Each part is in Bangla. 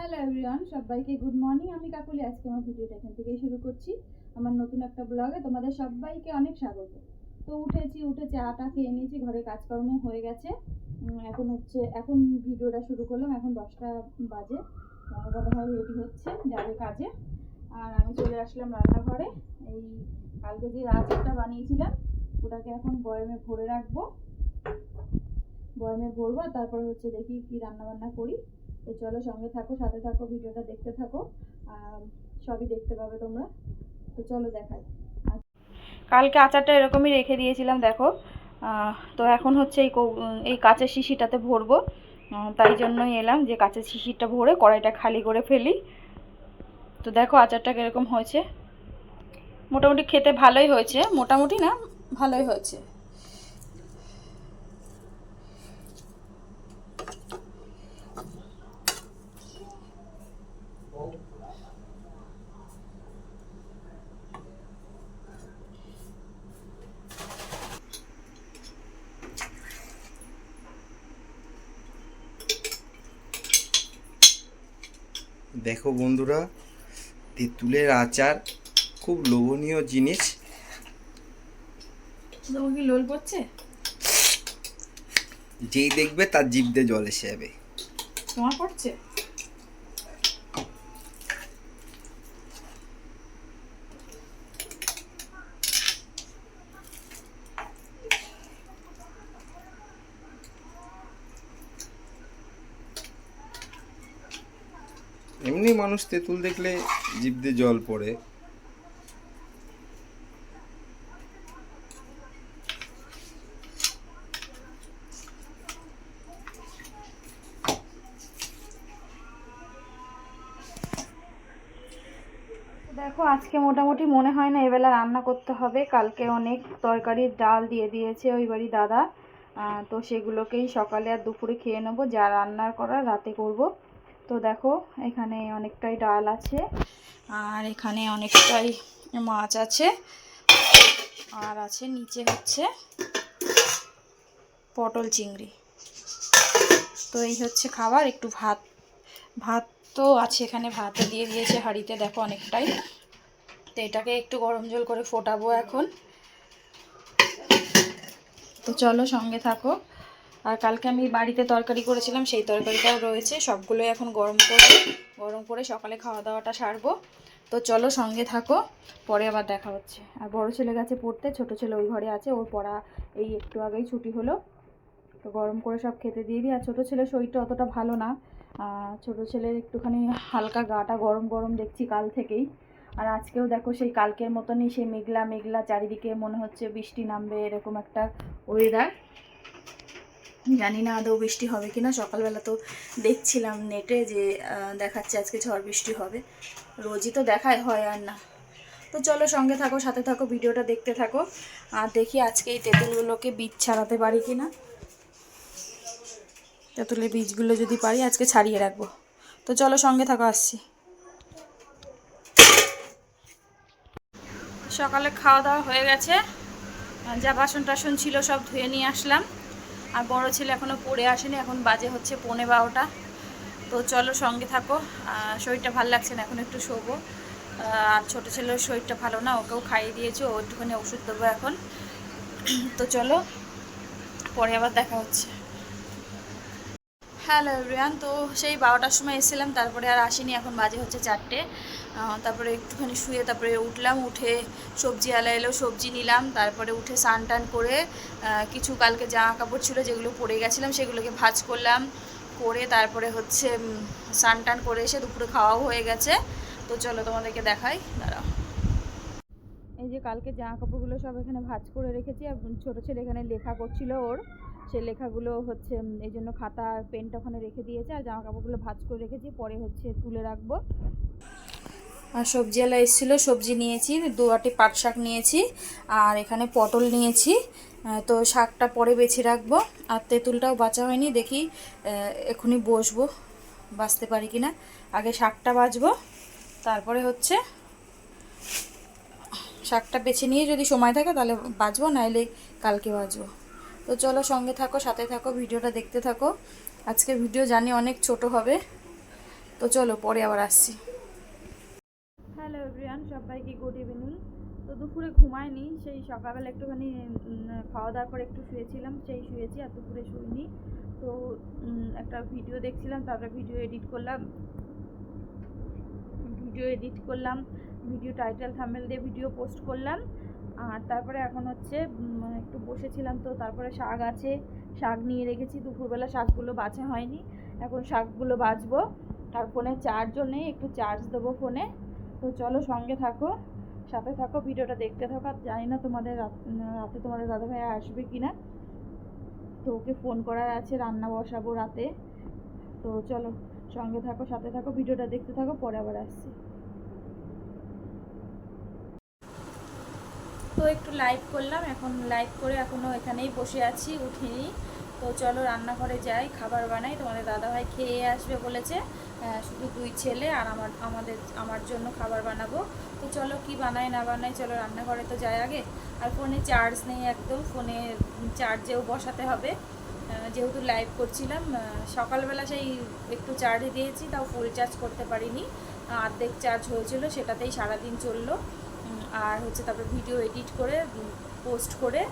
হ্যালো এভরিওয়ান, সবাইকে গুড মর্নিং। আমি কাকুলি, আজকে আমার ভিডিওটা এখান থেকেই শুরু করছি। আমার নতুন একটা ব্লগে তোমাদের সবাইকে অনেক স্বাগত। তো উঠেছি উঠে চাটা খেয়ে নিয়েছি, ঘরে কাজকর্ম হয়ে গেছে। এখন হচ্ছে, এখন ভিডিওটা শুরু করলাম, এখন দশটা বাজে। আমার দাদা রেডি হচ্ছে যাবে কাজে। আর আমি চলে আসলাম রান্নাঘরে। এই কালকে যে আচারটা বানিয়েছিলাম, ওটাকে এখন বয়মে ভরে রাখব। বয়মে ভরবো তারপরে হচ্ছে দেখি কি রান্না বান্না করি। তো চলো সঙ্গে থাকো, সাথে থাকো, ভিডিওটা দেখতে থাকো সবই দেখতে পাবে তোমরা। তো চলো দেখাই। কালকে আচারটা এরকমই রেখে দিয়েছিলাম, দেখো। তো এখন হচ্ছে এই এই কাঁচের শিশিটাতে ভরবো। তাই জন্যই এলাম যে কাঁচের শিশিরটা ভরে কড়াইটা খালি করে ফেলি। তো দেখো আচারটা কীরকম হয়েছে। মোটামুটি খেতে ভালোই হয়েছে, মোটামুটি না, ভালোই হয়েছে। দেখো বন্ধুরা তেঁতুলের আচার খুব লোভনীয় জিনিস। লোল পড়ছে? যেই দেখবে তার জিভ দিয়ে জল এসে যাবে। তোমার পড়ছে? এমনি মানুষ তেঁতুল দেখলে দিয়ে জল পড়ে। দেখো, আজকে মোটামুটি মনে হয় না এবেলা রান্না করতে হবে। কালকে অনেক তরকারির ডাল দিয়ে দিয়েছে ওই বাড়ি দাদা। তো সেগুলোকেই সকালে আর দুপুরে খেয়ে নেব। যা রান্নার করার রাতে করব। তো দেখো, এখানে অনেকটাই ডাল আছে আর এখানে অনেকটাই মাছ আছে। আর আছে নিচে হচ্ছে পটল চিংড়ি। তো এই হচ্ছে খাবার, একটু ভাত। ভাত তো আছে এখানে, ভাতে দিয়ে দিয়েছে হাঁড়িতে। দেখো অনেকটাই। তো এটাকে একটু গরম জল করে ফোটাবো এখন। তো চলো সঙ্গে থাকো। আর কালকে আমি বাড়িতে তরকারি করেছিলাম, সেই তরকারিটাও রয়েছে। সবগুলোই এখন গরম করব গরম করে সকালে খাওয়া দাওয়াটা সারবো। তো চলো সঙ্গে থাকো, পরে আবার দেখা হচ্ছে। আর বড় ছেলে গেছে পড়তে, ছোট ছেলে ওই ঘরে আছে, ওর পড়া এই একটু আগেই ছুটি হলো। তো গরম করে সব খেতে দিয়ে দিই। আর ছোটো ছেলের শরীরটা অতটা ভালো না। ছোটো ছেলের একটুখানি হালকা গাটা গরম গরম দেখছি কাল থেকেই। আর আজকেও দেখো সেই কালকের মতনই সেই মেঘলা মেঘলা চারিদিকে মনে হচ্ছে বৃষ্টি নামবে, এরকম একটা ওয়েদার জানি না আদৌ বৃষ্টি হবে কিনা, সকালবেলা তো দেখছিলাম নেটে যে দেখাচ্ছে আজকে ঝড় বৃষ্টি হবে। রোজই তো দেখায়, হয় আর না। তো চলো সঙ্গে থাকো, সাথে থাকো, ভিডিওটা দেখতে থাকো। আর দেখি আজকে এই তেঁতুলগুলোকে বীজ ছাড়াতে পারি কিনা। তেঁতুলের বীজগুলো যদি পারি, আজকে ছাড়িয়ে রাখব। তো চলো সঙ্গে থাকো, আসছি। সকালে খাওয়া দাওয়া হয়ে গেছে। যা বাসন টাসন ছিল সব ধুয়ে নিয়ে আসলাম। আর বড় ছেলে এখনও পড়ে আসেনি, এখন বাজে হচ্ছে পৌনে বারোটা। তো চলো সঙ্গে থাকো শরীরটা ভালো লাগছে না, এখন একটু শোবো। আর ছোটো ছেলের শরীরটা ভালো না, ওকেও খাইয়ে দিয়েছে, ও একটুখানি ওষুধ দেবো এখন। তো চলো, পরে আবার দেখা হচ্ছে। Hello everyone. তো সেই বারোটার সময় এসেছিলাম, তারপরে আর আসিনি, এখন বাজে হচ্ছে চারটে। তারপরে একটুখানি শুয়ে তারপরে উঠলাম, উঠে সবজি আলা এলো সবজি নিলাম, তারপরে উঠে স্নান টান করে কিছু কালকে জামা কাপড় ছিল যেগুলো পরে গেছিলাম, সেগুলোকে ভাজ করলাম, করে তারপরে হচ্ছে স্নান টান করে এসে দুপুরে খাওয়াও হয়ে গেছে। তো চলো তোমাদেরকে দেখাই, দাঁড়াও। এই যে কালকে জামা কাপড়গুলো সব এখানে ভাজ করে রেখেছি, আর ছোটো ছেলে এখানে লেখা করছিল ওর। সে লেখাগুলো হচ্ছে এই জন্য খাতা, পেনটা ওখানে রেখে দিয়েছে আর জামা কাপড়গুলো ভাজ করে রেখেছি, পরে হচ্ছে তুলে রাখব। আর সবজিওয়ালা এসেছিল, সবজি নিয়েছি, দু আটি পাট শাক নিয়েছি আর এখানে পটল নিয়েছি। তো শাকটা পরে বেছে রাখব আর তেঁতুলটাও বাঁচা হয়নি, দেখি এখনই বসবো, বাঁচতে পারি কিনা। আগে শাকটা বাছবো তারপরে হচ্ছে শাকটা বেছে নিয়ে যদি সময় থাকে তাহলে বাজবো নাইলে কালকে বাজবো তো চলো সঙ্গে থাকো, সাথে থাকো, ভিডিওটা দেখতে থাকো। আজকের ভিডিও জানি অনেক ছোট হবে। তো চলো, পরে আবার আসছি। হ্যালো এভরিওয়ান সবাইকে গুড ইভিনিং তো দুপুরে ঘুমাইনি, সেই সকালবেলা একটুখানি খাওয়া দাওয়ার পর একটু শুয়েছিলাম, সেই শুয়েছি, আর দুপুরে শুইনি। তো একটা ভিডিও দেখছিলাম, তারপরে ভিডিও এডিট করলাম। ভিডিও এডিট করলাম ভিডিও টাইটেল থামেল দিয়ে ভিডিও পোস্ট করলাম। আর তারপরে এখন হচ্ছে একটু বসেছিলাম তো, তারপরে শাক আছে, শাক নিয়ে রেখেছি, দুপুরবেলা শাকগুলো বাছা হয়নি, এখন শাকগুলো বাছবো, আর ফোনে চার্জও নেই, একটু চার্জ দেবো ফোনে, তো চলো সঙ্গে থাকো, সাথে থাকো, ভিডিওটা দেখতে থাকো, আর জানি না তোমাদের রাত- তোমাদের দাদাভাই আসবে কি না তো ওকে ফোন করার আছে, রান্না বসাবো রাতে, তো চলো সঙ্গে থাকো, সাথে থাকো, ভিডিওটা দেখতে থাকো, পরে আবার আসছি। তো একটু লাইভ করলাম, এখন লাইভ করে এখনও এখানেই বসে আছি, উঠিনি। তো চলো রান্নাঘরে যাই, খাবার বানাই। তোমাদের দাদাভাই খেয়ে আসবে বলেছে। শুধু দুই ছেলে আর আমার, আমাদের, আমার জন্য খাবার বানাবো। তো চলো কি বানাই, না বানাই, চলো রান্নাঘরে তো যাই আগে। আর ফোনে চার্জ নেই একদম, ফোনে চার্জেও বসাতে হবে। যেহেতু লাইভ করছিলাম সকালবেলা সেই একটু চার্জ দিয়েছি, তাও ফুল চার্জ করতে পারিনি। অর্ধেক চার্জ হয়েছিল, সেটাতেই সারাদিন চলল। আর হচ্ছে তারপরে ভিডিও এডিট করে পোস্ট করে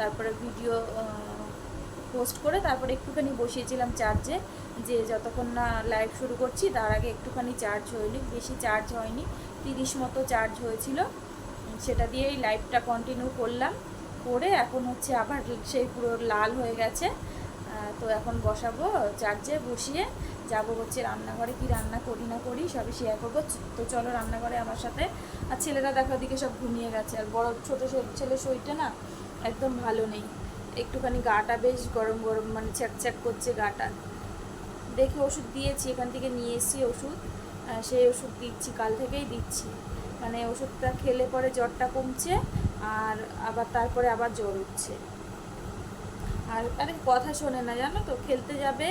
তারপরে ভিডিও পোস্ট করে, তারপরে একটুখানি বসিয়েছিলাম চার্জে যে যতক্ষণ না লাইভ শুরু করছি, তার আগে একটুখানি চার্জ হয়নি বেশি চার্জ হয়নি, তিরিশ মতো চার্জ হয়েছিল। সেটা দিয়েই লাইভটা কন্টিনিউ করলাম। করে এখন হচ্ছে আবার সেই পুরো লাল হয়ে গেছে। তো এখন বসাবো চার্জে বসিয়ে যাব হচ্ছে রান্নাঘরে, কি রান্না করি না করি সবই শেয়ার করব। তো চলো রান্নাঘরে আমার সাথে। আর ছেলেরা দেখো দিকে সব ঘুমিয়ে গেছে। আর বড় ছোটো ছেলে শরীরটা না একদম ভালো নেই। একটুখানি গাটা বেশ গরম গরম মানে ছ্যাক করছে গাটা। দেখে ওষুধ দিয়েছি, এখান থেকে নিয়ে এসেছি ওষুধ। সেই ওষুধ দিচ্ছি, কাল থেকেই দিচ্ছি। মানে ওষুধটা খেলে পরে জ্বরটা কমছে, আর আবার তারপরে আবার জ্বর উঠছে। আর আরে কথা শোনে না, জানো তো? খেলতে যাবে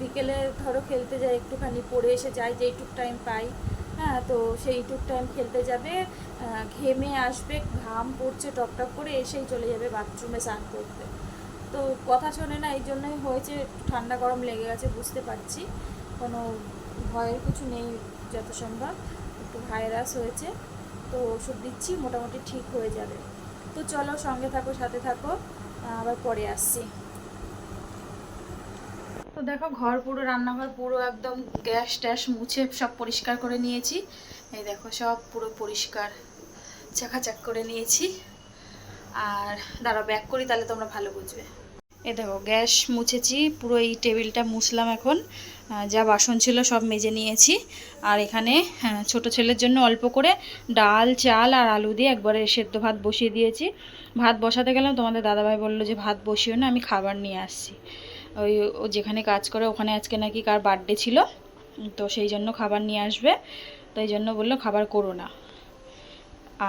বিকেলে ধরো খেলতে যায় একটুখানি পড়ে এসে যায় যেইটুক টাইম পাই। হ্যাঁ তো সেইটুক টাইম খেলতে যাবে ঘেমে আসবে, ঘাম পড়ছে, টপ টপ করে এসেই চলে যাবে বাথরুমে স্নান করতে। তো কথা শোনে না, এই জন্যই হয়েছে ঠান্ডা গরম লেগে গেছে, বুঝতে পারছি। কোনো ভয়ের কিছু নেই যত সম্ভব একটু ভাইরাস হয়েছে, তো ওষুধ দিচ্ছি, মোটামুটি ঠিক হয়ে যাবে। তো চলো সঙ্গে থাকো, সাথে থাকো আবার পরে আসছি। তো দেখো ঘর পুরো রান্নাঘর পুরো একদম গ্যাস ট্যাস মুছে সব পরিষ্কার করে নিয়েছি। এই দেখো সব পুরো পরিষ্কার চাকাচাক করে নিয়েছি। আর দাঁড়াও ব্যাক করি তাহলে তোমরা ভালো বুঝবে। এই দেখো গ্যাস মুছেছি পুরো এই টেবিলটা মুছলাম এখন। যা বাসন ছিল সব মেজে নিয়েছি। আর এখানে হ্যাঁ, ছোট ছেলের জন্য অল্প করে ডাল চাল আর আলু দিয়ে একবারে সেদ্ধ ভাত বসিয়ে দিয়েছি। ভাত বসাতে গেলাম তোমাদের দাদাভাই বলল যে ভাত বসিও না আমি খাবার নিয়ে আসছি। ওই ও যেখানে কাজ করে ওখানে আজকে নাকি কার বার্থডে ছিল, তো সেই জন্য খাবার নিয়ে আসবে, তাই জন্য বলল খাবার করো না।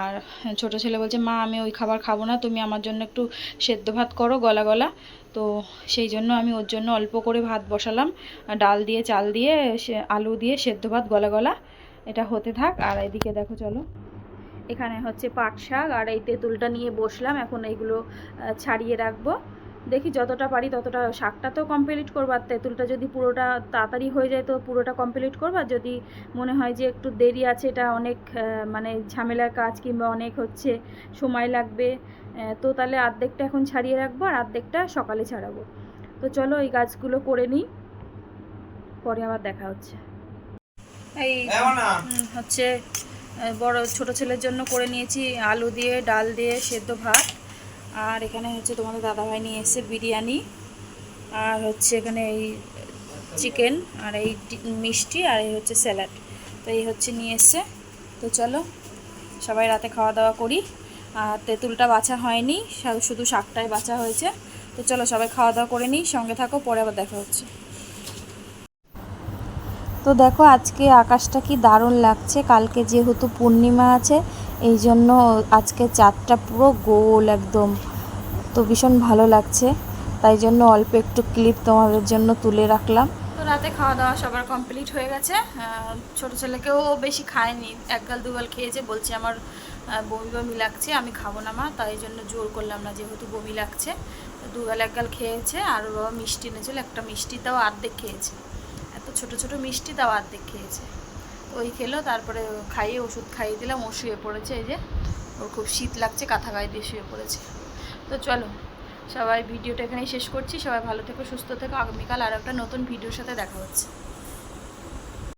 আর ছোট ছেলে বলছে, মা, আমি ওই খাবার খাব না, তুমি আমার জন্য একটু সেদ্ধ ভাত করো গলা গলা। তো সেই জন্য আমি ওর জন্য অল্প করে ভাত বসালাম ডাল দিয়ে, চাল দিয়ে আলু দিয়ে সেদ্ধ ভাত গলা গলা। এটা হতে থাক, আর এদিকে দেখো চলো। এখানে হচ্ছে পাট শাক, আর এই তেঁতুলটা নিয়ে বসলাম, এখন এইগুলো ছাড়িয়ে রাখব। দেখি যতটা পারি ততটা শাকটা তো কমপ্লিট করব। আর তেঁতুলটা যদি পুরোটা তাড়াতাড়ি হয়ে যায় তো পুরোটা কমপ্লিট করব। আর যদি মনে হয় যে একটু দেরি আছে এটা অনেক মানে ঝামেলার কাজ কিংবা অনেক হচ্ছে সময় লাগবে তো তাহলে আর্ধেকটা এখন ছাড়িয়ে রাখব আর আর্ধেকটা সকালে ছাড়াবো। তো চলো এই গাছগুলো করে নিই পরে আবার দেখা হচ্ছে। এই হচ্ছে বড় ছোট ছেলের জন্য করে নিয়েছি আলু দিয়ে ডাল দিয়ে সেদ্ধ ভাত। আর এখানে হচ্ছে তোমাদের দাদাভাই নিয়ে এসেছে বিরিয়ানি। আর হচ্ছে এখানে এই চিকেন, আর এই মিষ্টি, আর এই হচ্ছে স্যালাড। তো এই হচ্ছে নিয়ে এসছে। তো চলো, সবাই রাতে খাওয়া দাওয়া করি। আর তেঁতুলটা বাছা হয়নি শুধু শাকটাই বাছা হয়েছে। তো চলো, সবাই খাওয়া দাওয়া করে নিই, সঙ্গে থাকো, পরে আবার দেখা হচ্ছে। তো দেখো, আজকে আকাশটা কি দারুণ লাগছে। কালকে যেহেতু পূর্ণিমা আছে এই জন্য আজকে চাঁদটা পুরো গোল একদম। তো ভীষণ ভালো লাগছে। তাই জন্য অল্প একটু ক্লিপ তোমাদের জন্য তুলে রাখলাম। তো রাতে খাওয়া দাওয়া সবার কমপ্লিট হয়ে গেছে। ছোট ছেলেকেও বেশি খায়নি। এক গাল দুগাল খেয়েছে। বলছে আমার বমি বমি লাগছে, আমি খাব না মা। তাই জন্য জোর করলাম না যেহেতু বমি লাগছে। দুগাল এক গাল খেয়েছে। আর বাবা মিষ্টি এনেছিল। একটা মিষ্টিটাও অর্ধেক খেয়েছে। এত ছোট ছোট মিষ্টি তাও অর্ধেক খেয়েছে। ওই খেলো, তারপরে খাইয়ে ওষুধ খাইয়ে দিলাম, ও শুয়ে পড়েছে এই যে। ওর খুব শীত লাগছে, কাঁথা গায়ে দিয়ে শুয়ে পড়েছে। তো চলো, সবাই ভিডিওটা এখানেই শেষ করছি। সবাই ভালো থেকো, সুস্থ থেকো। আগামীকাল আর একটা নতুন ভিডিওর সাথে দেখা হচ্ছে।